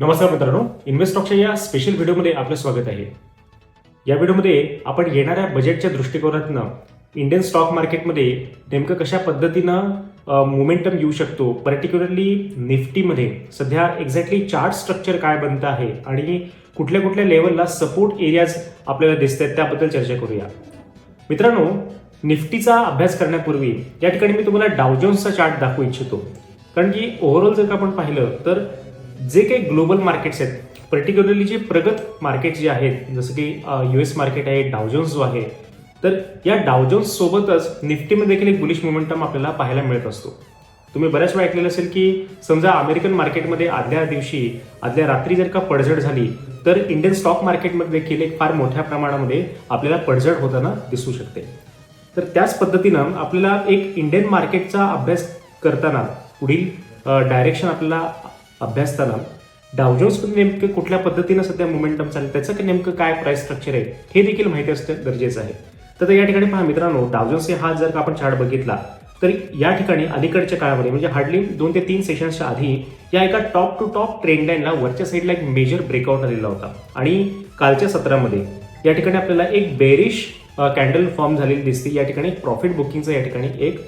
नमस्कार मित्रांनो इन्व्हेस्टॉकच्या या स्पेशल व्हिडिओमध्ये आपलं स्वागत आहे. या व्हिडिओमध्ये आपण येणाऱ्या बजेटच्या दृष्टिकोनातनं इंडियन स्टॉक मार्केटमध्ये नेमकं कशा पद्धतीनं मोमेंटम येऊ शकतो? पर्टिक्युलरली निफ्टीमध्ये सध्या एक्झॅक्टली चार्ट स्ट्रक्चर काय बनतं आहे आणि कुठल्या कुठल्या लेवलला सपोर्ट एरियाज आपल्याला दिसत आहेत त्याबद्दल चर्चा करूया. मित्रांनो निफ्टीचा अभ्यास करण्यापूर्वी या ठिकाणी मी तुम्हाला डावजोन्सचा चार्ट दाखवू इच्छितो. कारण की ओव्हरऑल जर का आपण पाहिलं तर जे काही ग्लोबल मार्केट्स आहेत पर्टिक्युलरली जे प्रगत मार्केट जे आहेत जसं की यू एस मार्केट आहे डावजोन्स जो आहे तर या डावजोन्स सोबतच निफ्टीमध्ये देखील एक बुलिश मोमेंटम आपल्याला पाहायला मिळत असतो. तुम्ही बऱ्याच वेळा ऐकलेलं असेल की समजा अमेरिकन मार्केटमध्ये आदल्या दिवशी आदल्या रात्री जर का पडझड झाली तर इंडियन स्टॉक मार्केटमध्ये देखील एक फार मोठ्या प्रमाणामध्ये आपल्याला पडझड होताना दिसू शकते. तर त्याच पद्धतीनं आपल्याला एक इंडियन मार्केटचा अभ्यास करताना पुढील डायरेक्शन आपल्याला अभ्यासताना. डावजोन्समध्ये नेमकं कुठल्या पद्धतीनं सध्या मोमेंटम चालेल त्याचं की नेमकं काय प्राईस स्ट्रक्चर आहे हे देखील माहिती असणं गरजेचं आहे. तर या ठिकाणी पहा मित्रांनो डावजोन्स हा जर का आपण चार्ट बघितला तर या ठिकाणी अलीकडच्या काळामध्ये म्हणजे हार्डली दोन ते तीन सेशन्सच्या आधी या एका टॉप टू टॉप ट्रेंड लाईनला वरच्या साईडला एक मेजर ब्रेकआउट आलेला होता. आणि कालच्या सत्रामध्ये या ठिकाणी आपल्याला एक बेरिश कॅन्डल फॉर्म झालेली दिसते. या ठिकाणी प्रॉफिट बुकिंगचं या ठिकाणी एक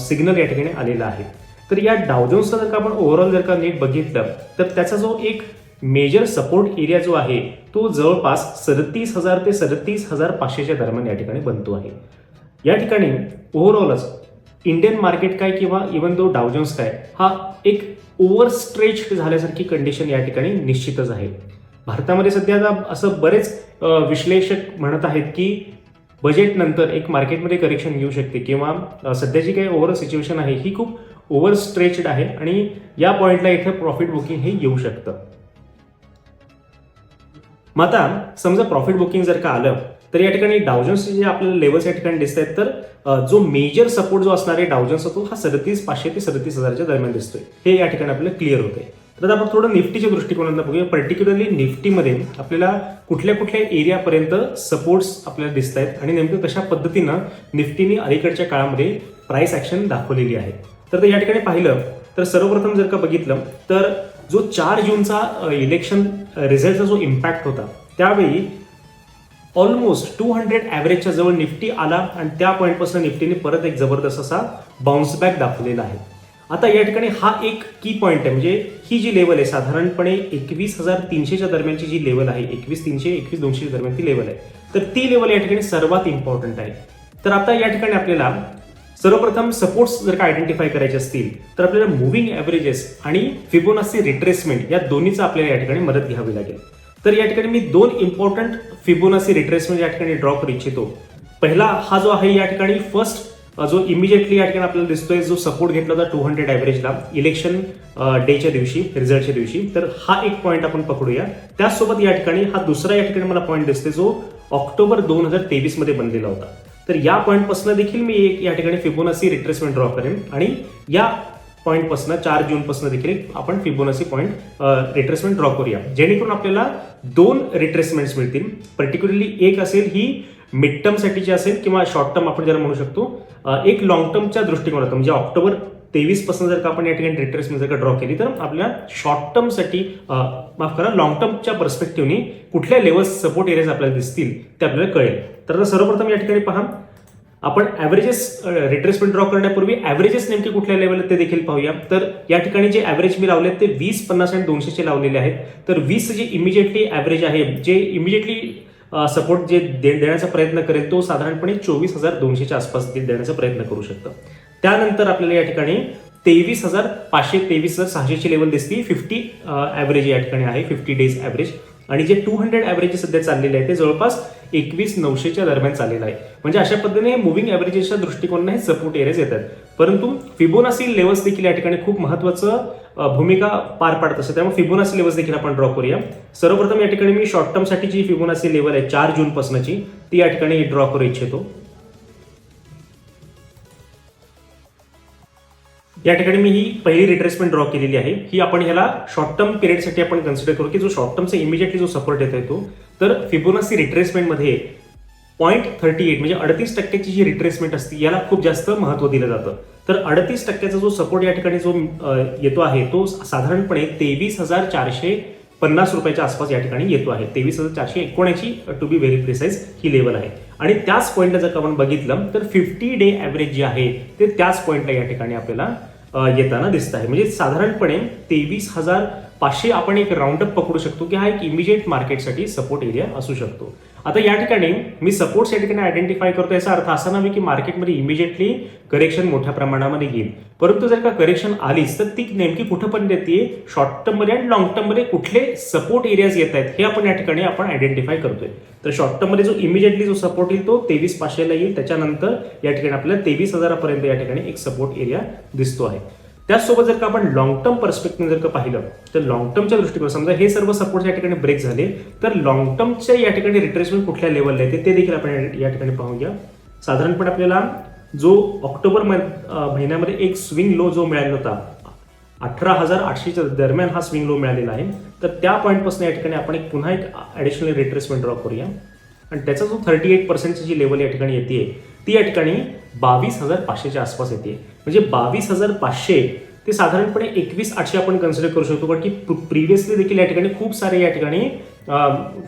सिग्नल या ठिकाणी आलेला आहे. तर या डावजोन्सचा जर का आपण ओव्हरऑल जर का नीट बघितलं तर त्याचा जो एक मेजर सपोर्ट एरिया जो आहे तो जवळपास सदतीस हजार ते सदतीस हजार पाचशेच्या दरम्यान या ठिकाणी बनतो आहे. या ठिकाणी ओव्हरऑलच इंडियन मार्केट काय किंवा इवन दो डावजोन्स काय हा एक ओव्हर स्ट्रेच झाल्यासारखी कंडिशन या ठिकाणी निश्चितच आहे. भारतामध्ये सध्या आता असं बरेच विश्लेषक म्हणत आहेत की बजेटनंतर एक मार्केटमध्ये करेक्शन येऊ शकते किंवा सध्याची काही ओव्हरऑल सिच्युएशन आहे ही खूप ओव्हर स्ट्रेच्ड आहे आणि या पॉईंटला इथे प्रॉफिट बुकिंग हे येऊ शकतं. मग आता समजा प्रॉफिट बुकिंग जर का आलं तर या ठिकाणी डावजन्सचे जे आपल्याला लेवल्स या ठिकाणी दिसत आहेत तर जो मेजर सपोर्ट जो असणार आहे होतो तो हा सदतीस पाचशे ते सदतीस हजारच्या दरम्यान दिसतोय. हे या ठिकाणी आपल्याला क्लिअर होते तर आता आपण थोडं निफ्टीच्या दृष्टिकोनातून बघूया. पर्टिक्युलरली निफ्टीमध्ये आपल्याला कुठल्या कुठल्या एरियापर्यंत सपोर्ट्स आपल्याला दिसत आहेत आणि नेमकं कशा पद्धतीनं निफ्टीने अलीकडच्या काळामध्ये प्राइस ॲक्शन दाखवलेली आहे. तर या ठिकाणी पाहिलं तर सर्वप्रथम जर का बघितलं तर जो चार जूनचा इलेक्शन रिझल्टचा जो इम्पॅक्ट होता त्यावेळी ऑलमोस्ट टू हंड्रेड ॲव्हरेजच्या जवळ निफ्टी आला आणि त्या पॉईंटपासून निफ्टीने परत एक जबरदस्त असा बाउन्स बॅक दाखवलेला आहे. आता या ठिकाणी हा एक की पॉईंट आहे म्हणजे ही जी लेवल आहे साधारणपणे एकवीस हजार तीनशेच्या दरम्यानची जी लेवल आहे एकवीस तीनशे एकवीस दोनशे दरम्यान ती लेवल आहे. तर ती लेवल या ठिकाणी सर्वात इम्पॉर्टंट आहे. तर आता या ठिकाणी आपल्याला सर्वप्रथम सपोर्ट्स जर का आयडेंटिफाय करायचे असतील तर आपल्याला मुव्हिंग ॲव्हरेजेस आणि फिबोनासी रिट्रेसमेंट या दोन्हीचा आपल्याला या ठिकाणी मदत घ्यावी लागेल. तर या ठिकाणी मी दोन इम्पॉर्टंट फिबोनासी रिट्रेसमेंट या ठिकाणी ड्रॉ करू इच्छितो. पहिला हा जो आहे या ठिकाणी फर्स्ट जो इमिजिएटली या ठिकाणी आपल्याला दिसतोय जो सपोर्ट घेतला होता टू हंड्रेड ॲव्हरेजला इलेक्शन डेच्या दिवशी रिझल्टच्या दिवशी. तर हा एक पॉईंट आपण पकडूया. त्याचसोबत या ठिकाणी हा दुसरा या ठिकाणी मला पॉईंट दिसतोय जो ऑक्टोबर दोन हजार तेवीसमध्ये बनलेला होता. तर या पॉईंटपासून देखील मी एक या ठिकाणी फिबोनासी रिट्रेसमेंट ड्रॉ करेन. आणि या पॉईंटपासून चार जूनपासून देखील आपण फिबोनासी पॉईंट रिट्रेसमेंट ड्रॉ करूया. जेणेकरून आपल्याला दोन रिट्रेसमेंट्स मिळतील. पर्टिक्युलरली एक असेल ही मिड टर्मसाठीची असेल किंवा शॉर्ट टर्म आपण ज्याला म्हणू शकतो एक लॉंग टर्मच्या दृष्टिकोनात म्हणजे ऑक्टोबर तेवीसपासून जर का आपण या ठिकाणी रिट्रेसमेंट जर का ड्रॉ केली तर आपल्याला शॉर्ट टर्मसाठी माफ करा लॉंग टर्मच्या पर्स्पेक्टिव्हनी कुठल्या लेवल्स सपोर्ट एरियाज आपल्याला दिसतील ते आपल्याला कळेल. तर सर्वप्रथम या ठिकाणी पहा. आपण ॲव्हरेजेस रिट्रेसमेंट ड्रॉ करण्यापूर्वी ॲव्हरेजेस नेमके कुठल्या लेवल ते देखील पाहूया. तर या ठिकाणी जे ॲव्हरेज मी लावले ते वीस पन्नास आणि दोनशेचे लावलेले आहेत. तर वीस जे इमिजिएटली ॲव्हरेज आहे जे इमिजिएटली सपोर्ट जे दे देण्याचा प्रयत्न करेल तो साधारणपणे चोवीस हजार दोनशेच्या आसपास देण्याचा प्रयत्न करू शकतं. त्यानंतर आपल्याला या ठिकाणी तेवीस हजार पाचशे तेवीस हजार सहाशेची लेवल दिसती. फिफ्टी ॲव्हरेज या ठिकाणी आहे. फिफ्टी डेज ॲव्हरेज आणि जे टू हंड्रेड ॲव्हरेज सध्या चाललेले आहे ते जवळपास एकवीस नऊशेच्या दरम्यान चाललेलं आहे. म्हणजे अशा पद्धतीने मुव्हिंग ॲव्हरेजेसच्या दृष्टिकोनाने हे सपोर्ट एरियाज येतात. परंतु फिबोनासी लेवल्स देखील या ठिकाणी खूप महत्वाचं भूमिका पार पाडत असते त्यामुळे फिबोनासी लेवल्स देखील आपण ड्रॉ करूया. सर्वप्रथम या ठिकाणी मी शॉर्ट टर्मसाठी जी फिबोनासी लेवल आहे चार जूनपासूनची ती या ठिकाणी ड्रॉ करू इच्छितो. या ठिकाणी मी ही पहिली रिट्रेसमेंट ड्रॉ केलेली आहे. ही आपण ह्याला शॉर्ट टर्म पिरियडसाठी आपण कन्सिडर करू की जो शॉर्ट टर्मचा इमिजिएटली जो सपोर्ट येत आहे तो तर फिबोनासी रिट्रेसमेंटमध्ये पॉईंट थर्टी एट म्हणजे अडतीस टक्क्याची जी रिट्रेसमेंट असते याला खूप जास्त महत्त्व दिलं जातं. तर अडतीस टक्क्याचा जो सपोर्ट या ठिकाणी जो येतो आहे तो साधारणपणे तेवीस हजार चारशे पन्नास रुपयाच्या आसपास या ठिकाणी येतो आहे. तेवीस हजार चारशे एकोणऐंशी टू बी व्हेरी प्रिसाईज ही लेवल आहे. आणि त्याच पॉईंटला जर आपण बघितलं तर फिफ्टी डे ॲव्हरेज जे आहे ते त्याच पॉईंटला या ठिकाणी आपल्याला येताना दिसत आहे. म्हणजे साधारणपणे तेवीस हजार पाचशे आपण एक राऊंडअप पकडू शकतो की हा एक इमिजिएट मार्केटसाठी सपोर्ट एरिया असू शकतो. आता या ठिकाणी मी सपोर्ट्स या ठिकाणी आयडेंटिफाय करतो याचा अर्थ असा नव्हे की मार्केटमध्ये इमिजिएटली करेक्शन मोठ्या प्रमाणामध्ये येईल. परंतु जर का करेक्शन आलीच तर ती नेमकी कुठं पण येते शॉर्ट टर्ममध्ये आणि लॉंग टर्ममध्ये कुठले सपोर्ट एरियाज येत आहेत हे आपण या ठिकाणी आपण आयडेंटिफाय करतोय. तर शॉर्ट टर्ममध्ये जो इमिजिएटली जो सपोर्ट येईल तो तेवीस पाचशेला येईल. त्याच्यानंतर या ठिकाणी आपल्याला तेवीस हजारापर्यंत या ठिकाणी एक सपोर्ट एरिया दिसतो आहे. त्याचसोबत जर का आपण लॉंग टर्म पर्स्पेक्टिव्ह जर का पाहिलं तर लॉंग टर्मच्या दृष्टिकोन समजा हे सर्व सपोर्ट या ठिकाणी ब्रेक झाले तर लॉंग टर्मच्या या ठिकाणी रिट्रेसमेंट कुठल्या लेवलला येते ते देखील आपण या- ठिकाणी ठिकाणी पाहूया. साधारणपणे आपल्याला जो ऑक्टोबर महिन्यामध्ये एक स्विंग लो जो मिळाला होता अठरा हजार आठशेच्या दरम्यान हा स्विंग लो मिळालेला आहे. तर त्या पॉईंटपासून या ठिकाणी आपण एक पुन्हा एक ॲडिशनल रिट्रेसमेंट ड्रॉ करूया. आणि त्याचा जो थर्टी एट पर्सेंटची जी लेवल या ठिकाणी येते ती या ठिकाणी बावीस हजार पाचशेच्या आसपास येते. म्हणजे बावीस हजार पाचशे ते साधारणपणे एकवीस आठशे आपण कन्सिडर करू शकतो. कारण की प्रिव्हियसली देखील या ठिकाणी खूप सारे या ठिकाणी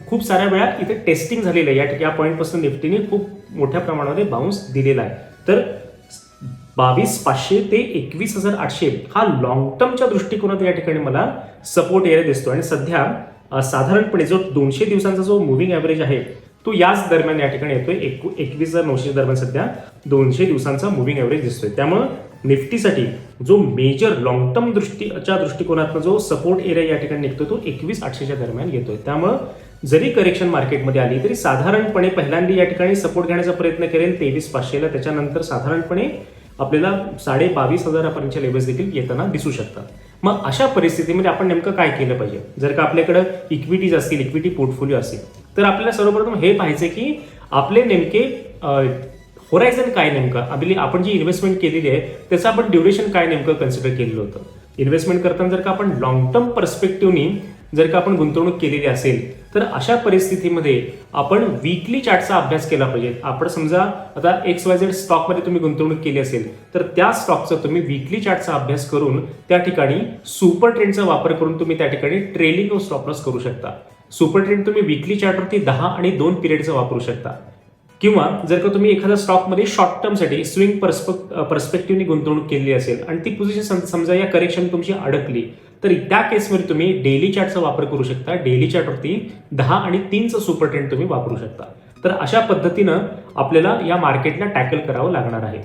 खूप साऱ्या वेळा इथे टेस्टिंग झालेलं आहे. या ठिकाणी या पॉईंटपासून निफ्टीने खूप मोठ्या प्रमाणामध्ये बाउन्स दिलेला आहे. तर बावीस पाचशे ते एकवीस हजार आठशे हा लॉंग टर्मच्या दृष्टिकोनात या ठिकाणी मला सपोर्ट एरिया दिसतो आणि सध्या साधारणपणे जो दोनशे दिवसांचा जो मुव्हिंग ॲव्हरेज आहे तो याच दरम्यान या ठिकाणी येतोय. एक एकवीस हजार नऊशे दरम्यान सध्या दोनशे दिवसांचा मुव्हिंग ॲव्हरेज दिसतोय. त्यामुळं निफ्टीसाठी जो मेजर लॉंग टर्म दृष्टीच्या दृष्टिकोनातून जो सपोर्ट एरिया या ठिकाणी निघतो तो एकवीस आठशेच्या दरम्यान येतोय. त्यामुळं जरी करेक्शन मार्केटमध्ये आली तरी साधारणपणे पहिल्यांदा या ठिकाणी सपोर्ट घेण्याचा प्रयत्न करेल तेवीस पाचशेला. त्याच्यानंतर साधारणपणे आपल्याला साडे बावीस हजारापर्यंतच्या लेवल्स देखील येताना दिसू शकतात. मग अशा परिस्थितीमध्ये आपण नेमकं काय केलं पाहिजे? जर का आपल्याकडं इक्विटीज असतील इक्विटी पोर्टफोलिओ असेल तर आपल्याला सर्वप्रथम हे पाहिजे की आपले नेमके होरायझन काय नेमकं? आपली आपण जी इन्व्हेस्टमेंट केलेली आहे त्याचं आपण ड्युरेशन काय नेमकं कन्सिडर केलेलं होतं? इन्व्हेस्टमेंट करताना जर का आपण लॉंग टर्म पर्स्पेक्टिव्हनी जर का आपण गुंतवणूक केलेली असेल तर अशा परिस्थितीमध्ये आपण वीकली चार्टचा अभ्यास केला पाहिजे. आपण समजा आता एक्स वाय झेड स्टॉकमध्ये तुम्ही गुंतवणूक केली असेल तर त्या स्टॉकचा तुम्ही वीकली चार्टचा अभ्यास करून त्या ठिकाणी सुपर ट्रेंडचा वापर करून तुम्ही त्या ठिकाणी ट्रेलिंग व स्टॉप लॉस करू शकता. सुपर ट्रेंड तुम्ही वीकली चार्टवरती दहा आणि दोन पिरियडचा वापरू शकता. किंवा जर का तुम्ही एखाद्या स्टॉकमध्ये शॉर्ट टर्मसाठी स्विंग पर्स्पेक्टिव्हने गुंतवणूक केली असेल आणि ती पोझिशन समजा या करेक्शन तुमची अडकली तर त्या केसमध्ये तुम्ही डेली चार्टचा वापर करू शकता. डेली चार्टवरती दहा आणि तीनचं सुपर ट्रेंड तुम्ही वापरू शकता. तर अशा पद्धतीनं आपल्याला या मार्केटला टॅकल करावं लागणार आहे.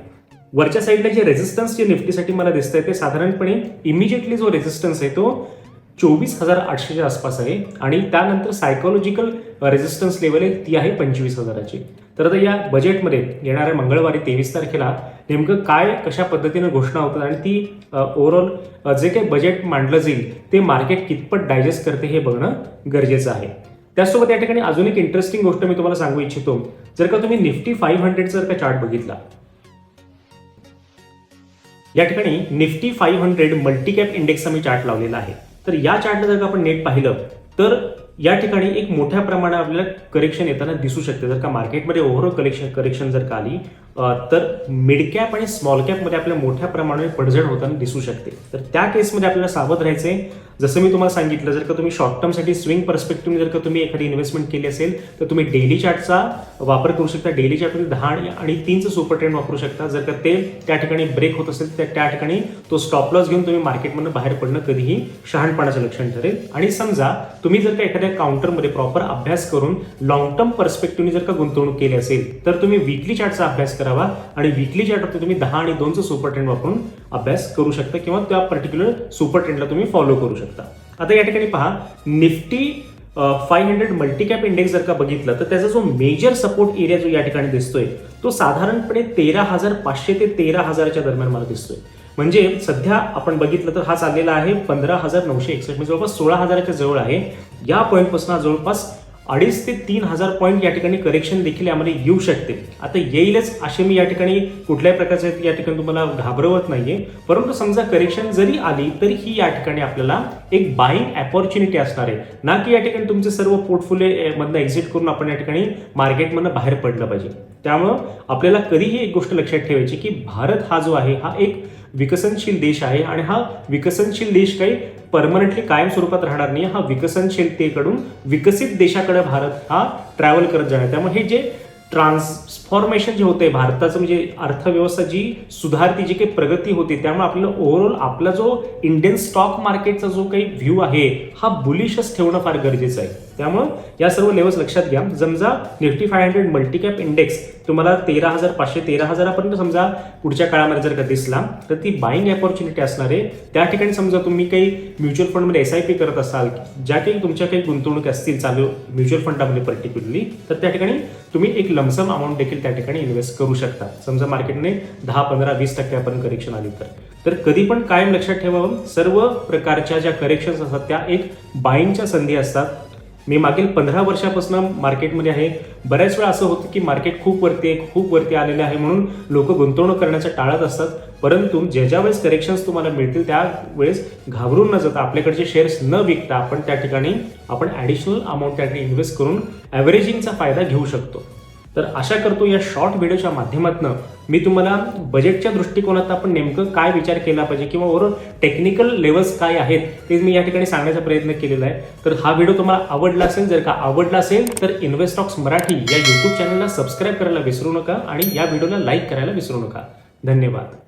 वरच्या साईडला जे रेझिस्टन्स जे निफ्टीसाठी मला दिसतंय ते साधारणपणे इमिजिएटली जो रेझिस्टन्स आहे तो चोवीस हजार आठशेच्या आसपास आहे. आणि त्यानंतर सायकोलॉजिकल रेझिस्टन्स लेवल आहे ती आहे पंचवीस हजाराची. तर आता या बजेटमध्ये येणाऱ्या मंगळवारी तेवीस तारखेला नेमकं काय कशा पद्धतीनं घोषणा होतात आणि ती ओव्हरऑल जे काही बजेट मांडलं जाईल ते मार्केट कितपत डायजेस्ट करते हे बघणं गरजेचं आहे. त्याचसोबत या ठिकाणी अजून एक इंटरेस्टिंग गोष्ट मी तुम्हाला सांगू इच्छितो. जर का तुम्ही निफ्टी फाईव्ह हंड्रेडचा जर का चार्ट बघितला या ठिकाणी निफ्टी फाईव्ह हंड्रेड मल्टीकॅप इंडेक्सचा मी चार्ट लावलेला आहे. तर या चार्टला जर का आपण नेट पाहिलं तर या ठिकाणी एक मोठ्या प्रमाणात आपल्याला करेक्शन येताना दिसू शकते. जर का मार्केटमध्ये ओव्हरऑल करेक्शन करेक्शन जर का आली तर मिड कॅप आणि स्मॉल कॅपमध्ये आपल्याला मोठ्या प्रमाणात पडझड होताना दिसू शकते. तर त्या केसमध्ये आपल्याला सावध राहायचे जसं मी तुम्हाला सांगितलं जर का तुम्ही शॉर्ट टर्मसाठी स्विंग पर्स्पेक्टिव्ह जर का तुम्ही एखादी इन्व्हेस्टमेंट केली असेल तर तुम्ही डेली चार्टचा वापर करू शकता. डेली चार्टमध्ये दहा आणि- आणि तीनचं सुपर ट्रेंड वापरू शकता. जर का ते त्या ठिकाणी ब्रेक होत असेल तर त्या ठिकाणी तो स्टॉप लॉस घेऊन तुम्ही मार्केटमधून बाहेर पडणं कधीही शहाणपणाचं लक्षण ठरेल. आणि समजा तुम्ही जर का एखाद्या काउंटरमध्ये प्रॉपर अभ्यास करून लॉंग टर्म पर्स्पेक्टिव्हने जर का गुंतवणूक केली असेल तर तुम्ही वीकली चार्टचा अभ्यास करावा आणि वीकली चार्टवरती तुम्ही दहा आणि दोनचं सुपर ट्रेंड वापरून अभ्यास करू शकता किंवा त्या पर्टिक्युलर सुपर ट्रेंडला तुम्ही फॉलो करू शकता. आता या ठिकाणी पहा Nifty five hundred multicap index जर का बघितलं तर त्याचा जो मेजर सपोर्ट एरिया जो या ठिकाणी दिसतोय तो साधारणपणे तेरा हजार पाचशे ते तेरा हजारच्या दरम्यान मला दिसतोय. म्हणजे सध्या आपण बघितलं तर हा चाललेला आहे पंधरा हजार नऊशे एकसष्ट म्हणजे जवळपास सोळा हजाराच्या जवळ आहे. या पॉईंटपासून जवळपास अडीच ते तीन हजार पॉईंट या ठिकाणी करेक्शन देखील यामध्ये येऊ शकते. आता येईलच असे मी या ठिकाणी कुठल्याही प्रकारचे या ठिकाणी तुम्हाला घाबरवत नाहीये. परंतु समजा करेक्शन जरी आली तरी ही या ठिकाणी आपल्याला एक बाईंग अपॉर्च्युनिटी असणार आहे. ना की या ठिकाणी तुमचे सर्व पोर्टफोलिओ मधनं एक्झिट करून आपण या ठिकाणी मार्केटमधनं बाहेर पडलं पाहिजे. त्यामुळं आपल्याला कधीही एक गोष्ट लक्षात ठेवायची की भारत हा जो आहे हा एक विकसनशील देश आहे आणि हा विकसनशील देश काही परमनंटली कायम स्वरूपात राहणार नाही. हा विकसनशीलतेकडून विकसित देशाकडे भारत हा ट्रॅव्हल करत जाणार. त्यामुळे हे जे ट्रान्सफॉर्मेशन जे होते भारताचं म्हणजे अर्थव्यवस्था जी सुधारती जी काही प्रगती होती त्यामुळे आपल्याला ओव्हरऑल आपला जो इंडियन स्टॉक मार्केटचा जो काही व्ह्यू आहे हा बुलिशच ठेवणं फार गरजेचं आहे. त्यामुळं या सर्व लेवल्स लक्षात घ्या. समजा Nifty five hundred multicap index तुम्हाला तेरा हजार पाचशे तेरा हजारापर्यंत समजा पुढच्या काळामध्ये जर का दिसला तर ती बाईंग अपॉर्च्युनिटी असणार आहे त्या ठिकाणी समजा तुम्ही काही म्युच्युअल फंडमध्ये एस आय पी करत असाल ज्या काही तुमच्या काही गुंतवणूक असतील चालू म्युच्युअल फंडामध्ये पर्टिक्युलरली तर त्या ठिकाणी तुम्ही एक लमसम अमाऊंट देखील त्या ठिकाणी इन्व्हेस्ट करू शकता. समजा मार्केटने दहा पंधरा वीस टक्क्यापर्यंत करेक्शन आली तर. तर कधी पण कायम लक्षात ठेवावं सर्व प्रकारच्या ज्या करेक्शन्स असतात त्या एक बाईंगच्या संधी असतात. मी मागील पंधरा वर्षापासून मार्केटमध्ये आहे. बऱ्याच वेळा असं होतं की मार्केट खूप वरती आहे खूप वरती आलेलं आहे म्हणून लोक गुंतवणूक करण्याचं टाळत असतात. परंतु ज्या ज्या वेळेस करेक्शन्स तुम्हाला मिळतील त्यावेळेस घाबरून न जाता आपल्याकडचे शेअर्स न विकता आपण त्या ठिकाणी आपण ॲडिशनल अमाऊंट त्या ठिकाणी इन्व्हेस्ट करून ॲव्हरेजिंगचा फायदा घेऊ शकतो. तर आशा करतो या शॉर्ट व्हिडिओच्या माध्यमातून मी तुम्हाला बजेटच्या दृष्टिकोनात आपण नेमकं काय विचार केला पाहिजे किंवा ओव्हरऑल टेक्निकल लेवल्स काय आहेत ते मी या ठिकाणी सांगण्याचा प्रयत्न केलेला आहे. तर हा व्हिडिओ तुम्हाला आवडला असेल जर का आवडला असेल तर इन्व्हेस्टॉक्स मराठी या यूट्यूब चॅनलला सबस्क्राईब करायला विसरू नका आणि या व्हिडिओला लाईक करायला विसरू नका. धन्यवाद.